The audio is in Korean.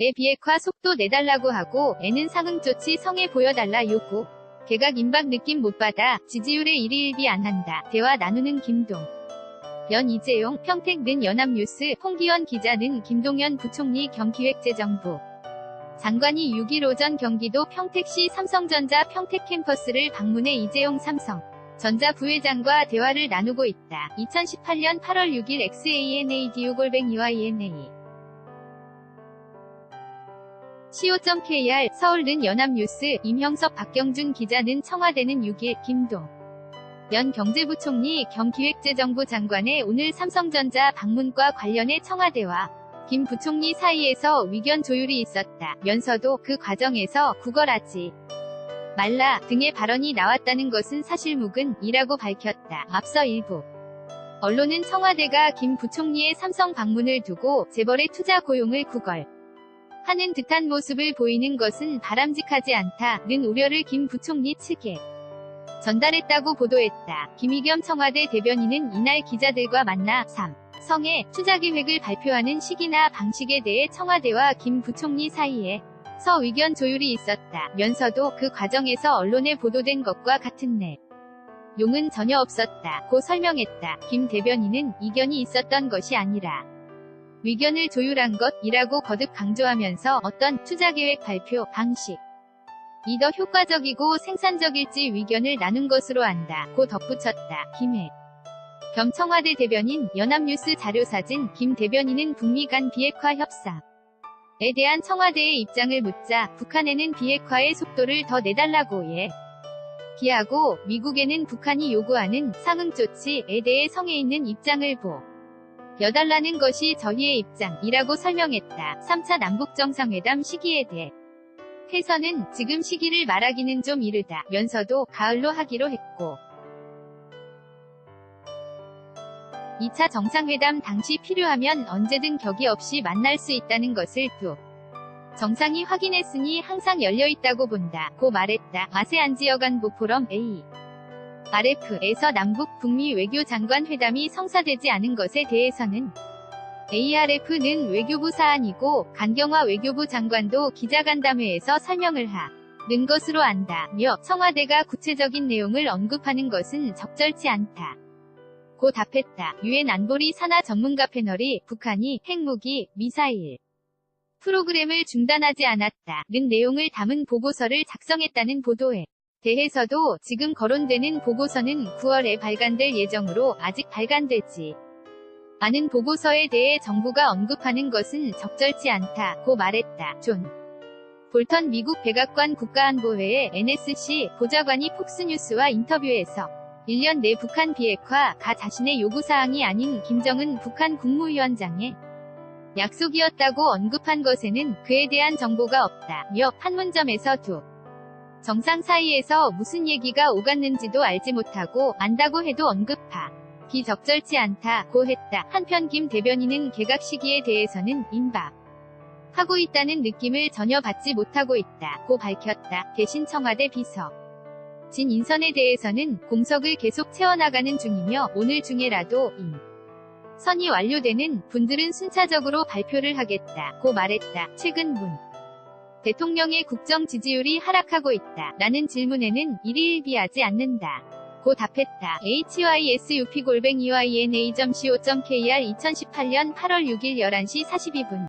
애 비핵화 속도 내달라고 하고 애는 상응 조치 성에 보여달라 요구. 개각 임박 느낌 못 받아 지지율에 일희일비 안 한다. 대화 나누는 김동. 연 이재용, 평택 는 연합뉴스, 홍기원 기자는 김동연 부총리 겸 기획재정부 장관이 6일 오전 경기도 평택시 삼성전자 평택 캠퍼스를 방문해 이재용 삼성 전자 부회장과 대화를 나누고 있다. 2018년 8월 6일 XANADU-ENA co.kr 서울는 연합뉴스 임형석 박경준 기자는 청와대는 6일 김동 연 경제부총리 겸 기획재정부 장관의 오늘 삼성전자 방문과 관련해 청와대와 김 부총리 사이에서 위견 조율이 있었다. 면서도 그 과정에서 구걸하지 말라 등의 발언이 나왔다는 것은 사실무근 이라고 밝혔다. 앞서 일부 언론은 청와대가 김 부총리의 삼성 방문을 두고 재벌의 투자 고용을 구걸 하는 듯한 모습을 보이는 것은 바람직하지 않다는 우려를 김 부총리 측에 전달했다고 보도했다. 김의겸 청와대 대변인은 이날 기자들과 만나 3. 성의 투자 계획을 발표하는 시기나 방식에 대해 청와대와 김 부총리 사이에 서 의견 조율이 있었다. 면서도 그 과정에서 언론에 보도된 것과 같은 내 용은 전혀 없었다. 고 설명했다. 김 대변인은 이견이 있었던 것이 아니라 의견을 조율한 것이라고 거듭 강조하면서 어떤 투자계획 발표 방식 이 더 효과적이고 생산적일지 의견을 나눈 것으로 안다. 고 덧붙였다. 김해 겸 청와대 대변인 연합뉴스 자료사진 김 대변인은 북미 간 비핵화 협상 에 대한 청와대의 입장을 묻자 북한에는 비핵화의 속도를 더 내달라고 예. 기하고 미국에는 북한이 요구하는 상응 조치에 대해 성에 있는 입장을 보. 여달라는 것이 저희의 입장이라고 설명했다. 3차 남북정상회담 시기에 대해 해서는 지금 시기를 말하기는 좀 이르다 면서도 가을로 하기로 했고 2차 정상회담 당시 필요하면 언제든 격의 없이 만날 수 있다는 것을 두 정상이 확인했으니 항상 열려있다고 본다. 고 말했다. 아세안 지역 안보 포럼 A. RF에서 남북 북미 외교장관 회담이 성사되지 않은 것에 대해서는 ARF는 외교부 사안이고 간경화 외교부 장관도 기자간담회에서 설명을 하는 것으로 안다며 청와대가 구체적인 내용을 언급하는 것은 적절치 않다. 고 답했다. 유엔 안보리 산하 전문가 패널이 북한이 핵무기, 미사일 프로그램을 중단하지 않았다 는 내용을 담은 보고서를 작성했다는 보도에 대해서도 지금 거론되는 보고서는 9월에 발간될 예정으로 아직 발간되지 않은 보고서에 대해 정부가 언급하는 것은 적절치 않다고 말했다. 존 볼턴 미국 백악관 국가안보회의 NSC 보좌관이 폭스뉴스와 인터뷰에서 1년 내 북한 비핵화 가 자신의 요구사항이 아닌 김정은 북한 국무위원장의 약속이었다고 언급한 것에는 그에 대한 정보가 없다 며 판문점에서 두 정상 사이에서 무슨 얘기가 오갔는지도 알지 못하고 안다고 해도 언급하 비적절치 않다고 했다. 한편 김 대변인은 개각 시기에 대해서는 임박 하고 있다는 느낌을 전혀 받지 못하고 있다고 밝혔다. 대신 청와대 비서 진 인선에 대해서는 공석을 계속 채워나가는 중이며 오늘 중에라도 인 선이 완료되는 분들은 순차적으로 발표를 하겠다고 말했다. 최근 문 대통령의 국정 지지율이 하락하고 있다. 라는 질문에는 일희일비하지 않는다. 고 답했다. hysup-yna.co.kr 2018년 8월 6일 11시 42분